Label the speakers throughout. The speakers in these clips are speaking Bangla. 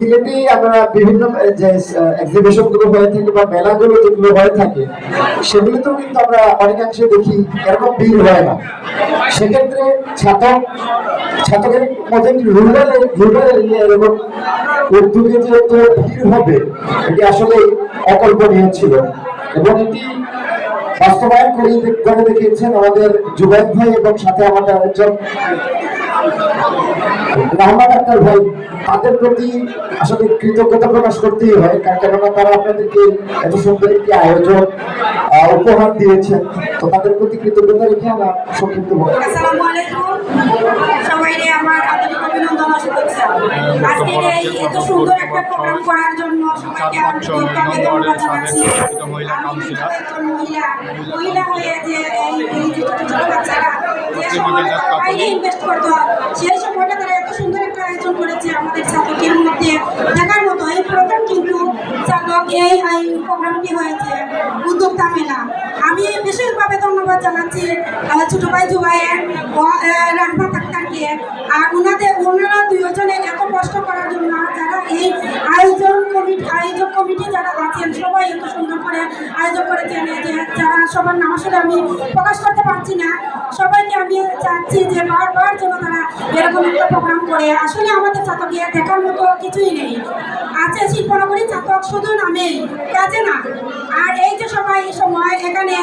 Speaker 1: সিলেটে আমরা বিভিন্ন হয়ে থাকে বা মেলাগুলো যেগুলো হয়ে থাকে, সেগুলোতেও কিন্তু আমরা অনেকাংশে দেখি এরকম ভিড় হয় না। সেক্ষেত্রে ছাতক, ছাতকের মধ্যে রুরাল রুরাল এরিয়া এরকম উদ্যোগে ভিড় হবে, এটি আসলে অকল্পনীয় ছিল। এবং এটি বাস্তবায়ন করে দেখিয়েছেন আমাদের জুবাইদ ভাই এবং সাথে আমাদের আরেকজন রহমান আক্তার ভাই, তাদের প্রতি আসলে কৃতজ্ঞতা প্রকাশ করতেই হয়, কারণ কেননা তারা আপনাদেরকে এত সুন্দর একটি আয়োজন উপহার দিয়েছেন। তো তাদের প্রতি কৃতজ্ঞতা রেখে আমার সংক্ষিপ্ত
Speaker 2: সবাইকে আমার অভিনন্দন আজকের এই এত সুন্দর একটা প্রোগ্রাম করার জন্য সবাইকে
Speaker 3: মহিলা
Speaker 2: মহিলা হয়ে যে এই ছোট ছোট বাচ্চারা ইনভেস্ট করতে। হয় সেই সময়টা তারা এত সুন্দর একটা আয়োজন করেছে আমাদের ছাত্রদের মধ্যে। দেখার মতো এই প্রথম কিন্তু ছাত্রক এই প্রোগ্রামটি হয়েছে উদ্যোক্তা মেলা। আমি বিশেষভাবে ধন্যবাদ জানাচ্ছি ছোট ভাই জুবাইয়ের রাহমা আক্তারকে আর ওনাদের ওনারা দুজনে এত কষ্ট করার জন্য যারা এই আয়োজন কমিটি আয়োজক কমিটি যারা আছেন সবাই এত সুন্দর করে আয়োজন করেছেন এই যে যারা সবার নাম আসলে আমি প্রকাশ করতে পারছি না। সবাইকে আমি চাচ্ছি যে বারবার যেন তারা এরকম একটা প্রোগ্রাম করে। আসলে আমাদের চাতকে দেখার মতো কিছুই নেই। আছে শিল্পনগরী চাতক, শুধু নামেই কাজে না। আর এই যে সবাই সময় এখানে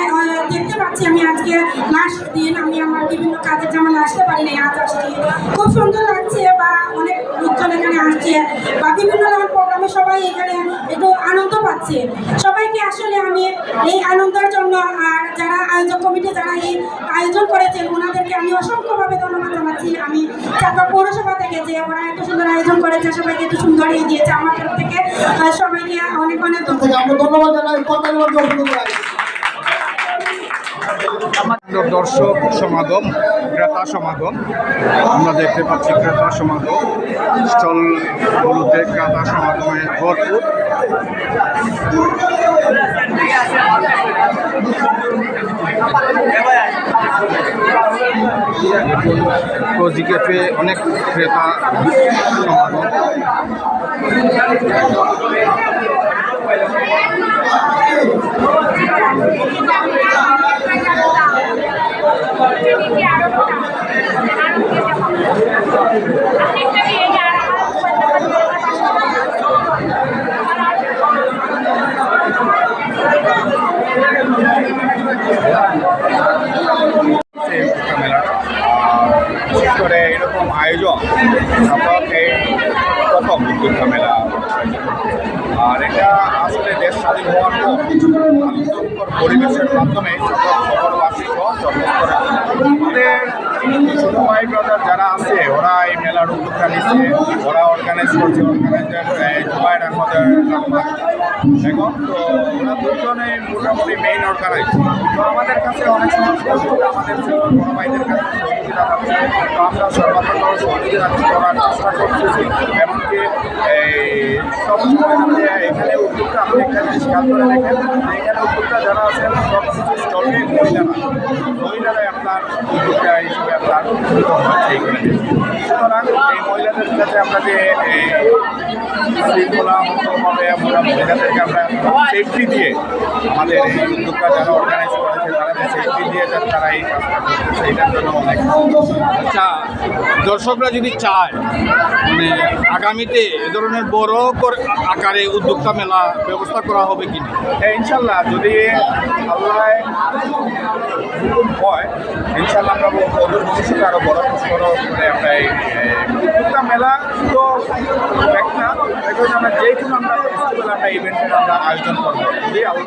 Speaker 2: দেখতে পাচ্ছি আমি আজকে লাস্ট দিন আমি আমার বিভিন্ন কাজের জামালে আসতে পারিনি, আজ আসছি। খুব সুন্দর লাগছে বা অনেক লোকজন এখানে আসছে। বা বিভিন্ন রকম প্রোগ্রামে সবাই এখানে একটু আনন্দ পাচ্ছে। সবাইকে আসলে আমি এই আনন্দের জন্য আর যারা আয়োজক কমিটি যারা এই আয়োজন করেছেন ওনাদেরকে আমি অসংখ্যভাবে ধন্যবাদ জানাচ্ছি। আমি চাপা পৌরসভা থেকে যে ওরা এত সুন্দর আয়োজন করেছে সবাইকে এত সুন্দর এই দিয়েছে আমার তরফ থেকে সবাইকে অনেক অনেক ধন্যবাদ।
Speaker 3: দর্শক সমাগম ক্রেতা সমাগম। আমরা দেখতে পাচ্ছি ক্রেতা সমাগম। স্টলগুলোতে ক্রেতা সমাগমে ভরপুর। কোজি ক্যাফে অনেক ক্রেতা সমাগম এই উদ্যোক্তা মেলাটা বিশেষ করে এরকম আয়োজন ছাপক এই প্রথম উদ্যোক্তা মেলা আর এটা আসলে দেশ স্বাধীন হওয়ার পর আনন্দকর পরিবেশের মাধ্যমে সকল শহরবাসী সহ আমাদের ছোট ভাই ব্রাদার যারা আছে, ওরা এই মেলার উদ্যোগটা নিচ্ছে, ওরা অর্গানাইজ করছে অর্গানাইজার জুবাইর রহমান এখন ওরা দুজনে মোটামুটি মেইন অর্গানাইজ তো আমাদের কাছে অনেক সময় সহযোগিতা আমাদের বড় ভাইদের কাছে। সহযোগিতা পাচ্ছে তো আমরা সর্বাত্মক সহযোগিতা করার চেষ্টা করতেছি। এমনকি এই সব সময় আপনি এখানে উদ্যোগটা আপনি একটা জিনিস খেয়াল করে দেখেন এখানে উদ্যোগটা যারা আছেন সব কিছু স্টলে মহিলারা। মহিলারাই আপনার উদ্যোগটা হিসেবে সুতরাং এই মহিলাদের কাছে আমরা যে শৃঙ্খলা মুক্তভাবে আমরা মহিলাদেরকে আমরা সেফটি দিয়ে আমাদের এই উদ্যোগটা যারা অর্গানাইজ তারা যে দিয়ে তারা এই কাজটা করতেছে এটার জন্য অনেক।
Speaker 4: আচ্ছা দর্শকরা যদি চায় মানে আগামীতে এ ধরনের বড় করে আকারে উদ্যোক্তা মেলা ব্যবস্থা করা হবে কিনা?
Speaker 3: হ্যাঁ, ইনশাল্লাহ যদি আল্লাহ হয় ইনশাল্লাহ আমরা অদূর ভবিষ্যতে আরও বড় বড় করে আমরা এই উদ্যোক্তা মেলা তো একটা আমরা যে কোনো আমরা ফেস্টিভ্যাল আমরা ইভেন্টের আমরা আয়োজন করব। যদি আল্লাহ